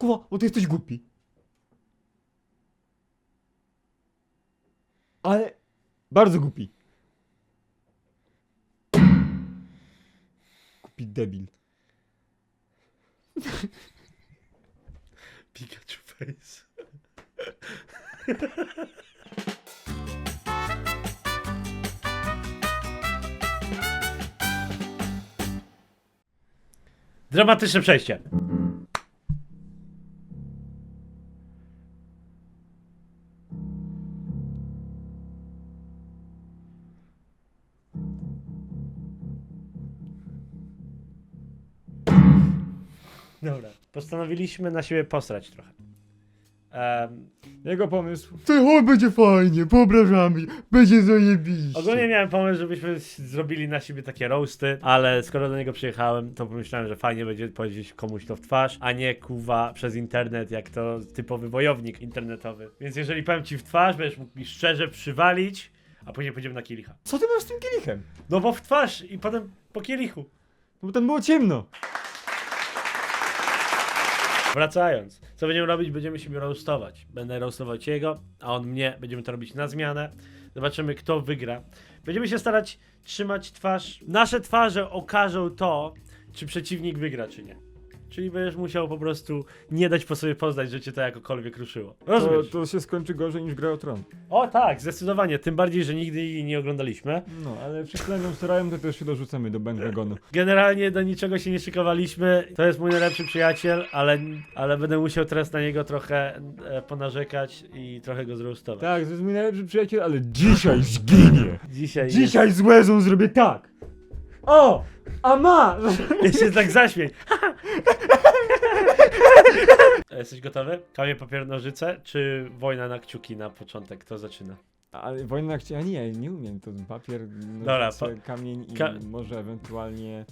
Kuwa, bo ty jesteś głupi. Ale bardzo głupi. Głupi debil. Pikachu face. Dramatyczne przejście. Dobra, postanowiliśmy na siebie posrać trochę. Em, Jego pomysł. Ty, o, będzie fajnie, wyobrażamy, będzie zajebiście. Ogólnie miałem pomysł, żebyśmy s- zrobili na siebie takie roasty, ale skoro do niego przyjechałem, to pomyślałem, że fajnie będzie powiedzieć komuś to w twarz, a nie kuwa przez internet, jak to typowy wojownik internetowy. Więc jeżeli powiem ci w twarz, będziesz mógł mi szczerze przywalić, a później pójdziemy na kielicha. Co ty masz z tym kielichem? No bo w twarz i potem po kielichu. No bo tam było ciemno. Wracając, co będziemy robić? Będziemy siebie roastować. Będę roastować jego, a on mnie. Będziemy to robić na zmianę. Zobaczymy, kto wygra. Będziemy się starać trzymać twarz. Nasze twarze okażą to, czy przeciwnik wygra, czy nie. Czyli będziesz musiał po prostu nie dać po sobie poznać, że cię to jakokolwiek ruszyło. To, Rozumiesz? to się skończy gorzej niż gra o tron. O tak, zdecydowanie. Tym bardziej, że nigdy jej nie oglądaliśmy. No, ale przykleną starałem, to też się dorzucamy do bandwagonu. Generalnie do niczego się nie szykowaliśmy. To jest mój najlepszy przyjaciel, ale, ale będę musiał teraz na niego trochę e, ponarzekać i trochę go zroastować. Tak, to jest mój najlepszy przyjaciel, ale dzisiaj zginie. Dzisiaj. Dzisiaj z łezą zrobię tak. O! A ma! Jest, się tak zaśmiej. Jesteś gotowy? Kamień, papier, nożyce, czy wojna na kciuki na początek? Kto zaczyna? Ale wojna jak a nie, nie umiem, to papier, Dobra, nożyce, kamień i ka- może ewentualnie...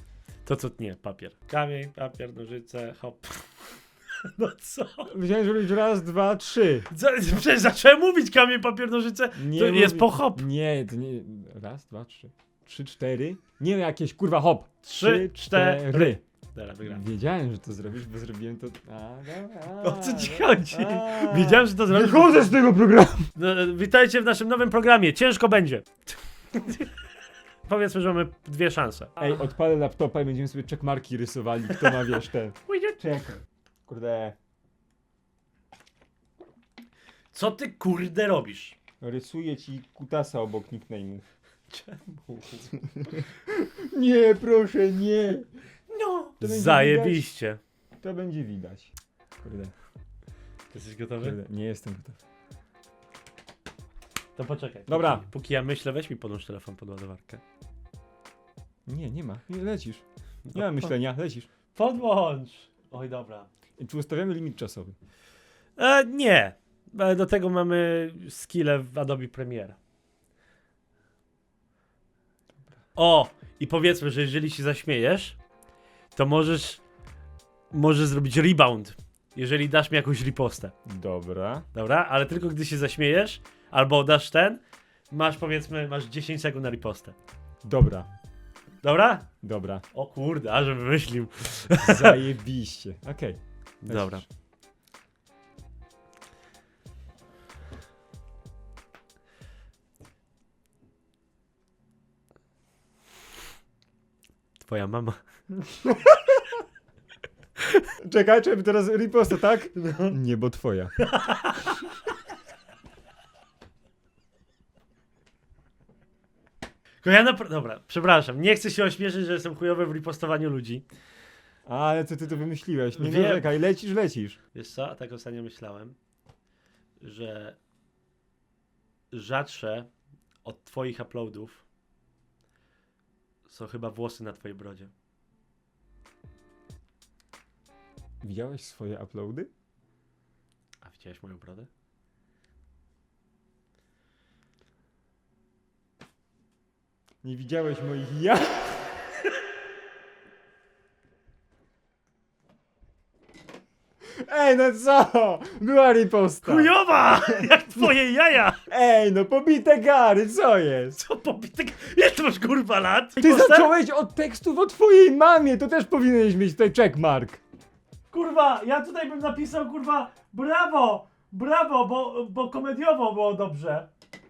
To co nie, papier. Kamień, papier, nożyce, hop. No co? Wiedziałem, że robić raz, dwa, trzy. Za, przecież zacząłem mówić kamień, papier, nożyce. Nie to jest po hop. Nie, to nie... Raz, dwa, trzy. Trzy, cztery. Nie jakieś, kurwa, hop. Trzy, cztery. Dobra, wygrałem. Wiedziałem, że to zrobisz, bo zrobiłem to... A, dobra, O co ci chodzi? a. Wiedziałem, że to zrobisz. Wychodzę z tego programu! No, witajcie w naszym nowym programie. Ciężko będzie. Powiedzmy, że mamy dwie szanse. Ej, odpalę laptopa i będziemy sobie checkmarki rysowali, kto ma, wiesz, ten... Czekaj. Kurde, Co ty kurde robisz? rysuję ci kutasa obok nickname'u. Czemu? Nie, proszę, nie! No. będzie Zajebiście. To będzie widać. Kurde, Jesteś gotowy? kurde, nie jestem gotowy. To poczekaj. Dobra. Póki, póki ja myślę, weź mi podłącz telefon pod ładowarkę. Nie, nie ma, nie, lecisz. Nie No, ma myślenia, lecisz. Podłącz! Oj, dobra. I Czy ustawiamy limit czasowy? E, nie. E, do tego mamy skille w Adobe Premiere. O! I powiedzmy, że jeżeli się zaśmiejesz, to możesz możesz zrobić rebound, jeżeli dasz mi jakąś ripostę. Dobra. Dobra? Ale tylko gdy się zaśmiejesz, albo dasz ten, masz powiedzmy, masz 10 sekund na ripostę. Dobra. Dobra? Dobra. O kurde, aż wymyślił. Zajebiście. Okej. Dobra. Twoja mama. Czekaj, czy teraz riposta, tak? Nie, bo twoja. Tylko ja napra- Dobra, przepraszam, nie chcę się ośmieszyć, że jestem chujowy w ripostowaniu ludzi. Ale co ty to wymyśliłeś? Nie Wiem. narzekaj, lecisz, lecisz. Wiesz co, tak ostatnio myślałem, że rzadsze od twoich uploadów są chyba włosy na twojej brodzie. Widziałeś swoje uploady? A widziałeś moją brodę? Nie widziałeś moich ja? Ej, no co? Była riposta. Chujowa! Jak twoje jaja! Ej, no pobite gary, co jest? Co pobite... Ile ty masz kurwa lat? Ty Imposter? zacząłeś od tekstów o twojej mamie, to też powinieneś mieć tutaj checkmark. Kurwa, ja tutaj bym napisał, kurwa, brawo, brawo, bo, bo komediowo było dobrze.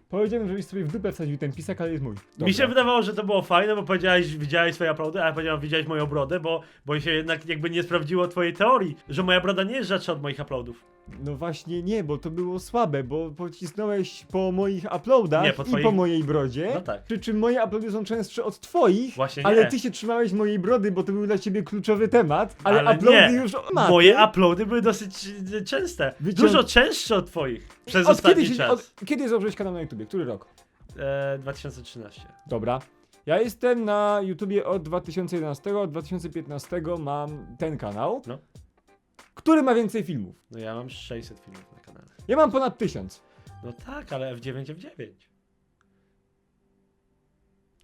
Powiedziałem, żebyś sobie w dupę wsadził ten pisak, ale jest mój. Mi się Dobra. wydawało, że to było fajne, bo powiedziałeś, widziałeś swoje uploady, a ja powiedziałem, widziałeś moją brodę, bo, bo się jednak jakby nie sprawdziło twojej teorii, że moja broda nie jest rzadsza od moich uploadów. No właśnie nie, bo to było słabe, bo pocisnąłeś po moich uploadach Nie, po i twoich- po mojej brodzie. No tak. Przy czym moje uploady są częstsze od twoich, Właśnie ale nie. ty się trzymałeś mojej brody, bo to był dla ciebie kluczowy temat, ale, Ale uploady nie. już maty. Moje uploady były dosyć e, częste. Wycią- Dużo częstsze od twoich przez od ostatni kiedy, się- czas. Od, kiedy założyłeś kanał na YouTubie? Który rok? E, 2013. Dobra. Ja jestem na YouTubie od 2011, od 2015 mam ten kanał, No. który ma więcej filmów. No ja mam 600 filmów na kanale. Ja mam ponad 1000. No tak, ale F9 F9.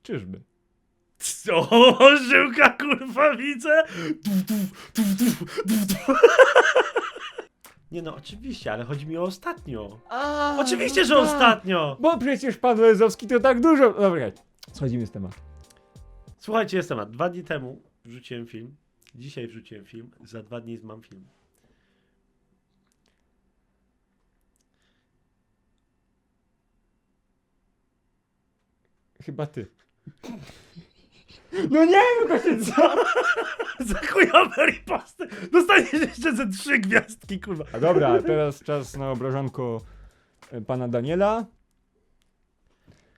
Czyżby? O, żyłka kurwa widzę! Nie no, oczywiście, ale chodzi mi o ostatnio. A, Oczywiście, że tak. ostatnio! Bo przecież pan Lezowski to tak dużo. Dobra, hej. schodzimy z tematu. Słuchajcie, jest temat. Dwa dni temu wrzuciłem film. Dzisiaj wrzuciłem film. Za dwa dni mam film. Chyba ty. No nie wiem, Kosie, co? Za chujowe riposty! Dostaniesz jeszcze ze trzy gwiazdki, kurwa. A dobra, teraz czas na obrażanko e, pana Daniela.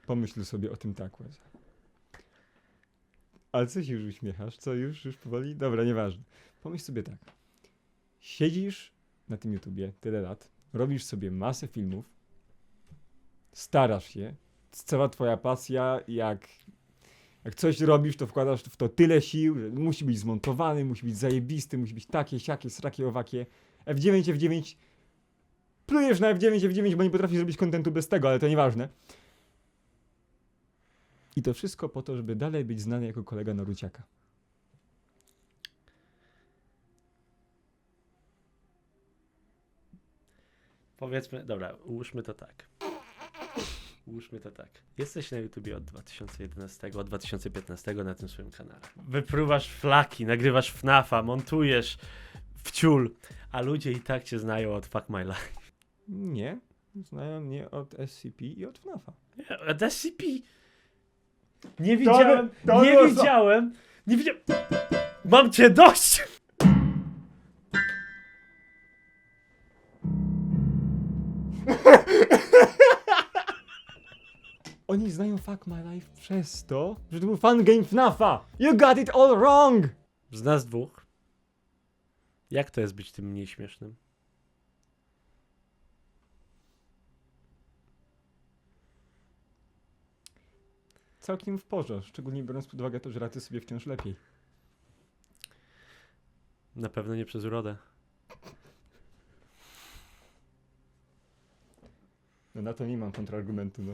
Pomyśl sobie o tym tak, Łeza. Ale co się już uśmiechasz? Co, już, już powoli? Dobra, nieważne. Pomyśl sobie tak. Siedzisz na tym YouTubie tyle lat, robisz sobie masę filmów, starasz się, cała twoja pasja, jak, jak coś robisz, to wkładasz w to tyle sił, że musi być zmontowany, musi być zajebisty, musi być takie, siakie, srakie, owakie. F9, F9. Plujesz na F9, F9, bo nie potrafisz zrobić kontentu bez tego, ale to nieważne. I to wszystko po to, żeby dalej być znany jako kolega Noruciaka. Powiedzmy, dobra, ułóżmy to tak. Ułóżmy to tak. Jesteś na YouTubie od 2011, od 2015 na tym swoim kanale. Wypruwasz flaki, nagrywasz FNAFa, montujesz wciul, a ludzie i tak cię znają od Fuck My Life. Nie. Znają mnie od SCP i od FNAFa. Nie, Od SCP. Nie widziałem, to nie było- widziałem, nie widziałem. Mam cię dość! Oni znają Fuck My Life przez to, że to był fan game FNAFa. You got it all wrong! Z nas dwóch. Jak to jest być tym mniej śmiesznym? Całkiem w porządku, szczególnie biorąc pod uwagę to, że raty sobie wciąż lepiej. Na pewno nie przez urodę. Na to nie mam kontrargumentu, no.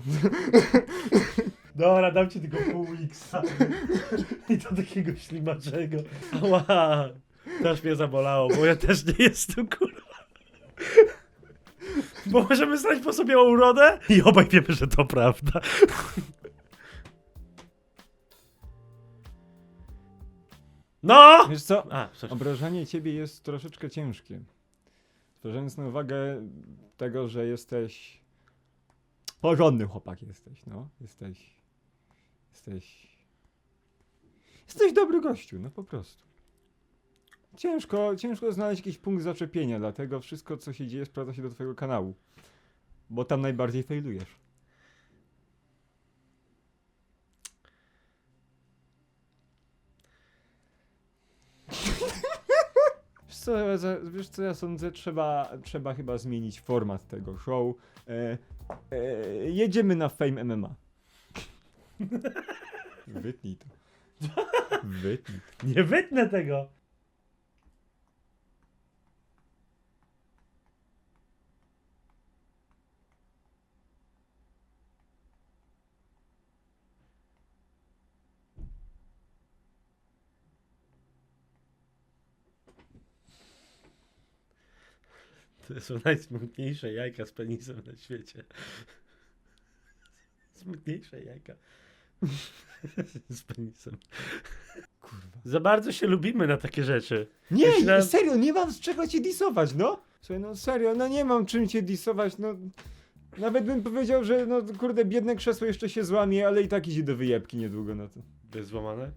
Dobra, dam ci tylko pół Xa. I to takiego ślimaczego. Ała! Też mnie zabolało, bo ja też nie jestem kurwa. Bo możemy znać po sobie urodę i obaj wiemy, że to prawda. No! Wiesz co? A, sorry. Obrażanie ciebie jest troszeczkę ciężkie. Zważając na uwagę tego, że jesteś porządny chłopak jesteś, no. Jesteś... Jesteś... Jesteś dobry gościu, no po prostu. Ciężko, ciężko znaleźć jakiś punkt zaczepienia, dlatego wszystko, co się dzieje, sprawdza się do twojego kanału. Bo tam najbardziej failujesz. Wiesz co, wiesz co, ja sądzę, trzeba, trzeba chyba zmienić format tego show. E, e, jedziemy na Fame MMA. Wytnij to. Wytnij. Nie wytnę tego. To są najsmutniejsze jajka z penisem na świecie. Smutniejsze jajka. z penisem. kurwa. Za bardzo się lubimy na takie rzeczy. Nie, Myślałem- serio, nie mam z czego cię disować, no. Słuchaj, no serio, no nie mam czym cię disować, no. Nawet bym powiedział, że no kurde, biedne krzesło jeszcze się złamie, ale i tak idzie do wyjebki niedługo na to. To jest złamane?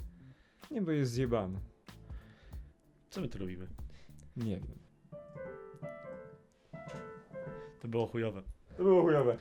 Nie, bo jest zjebane. Co my tu robimy? Nie wiem. To było chujowe. To było chujowe.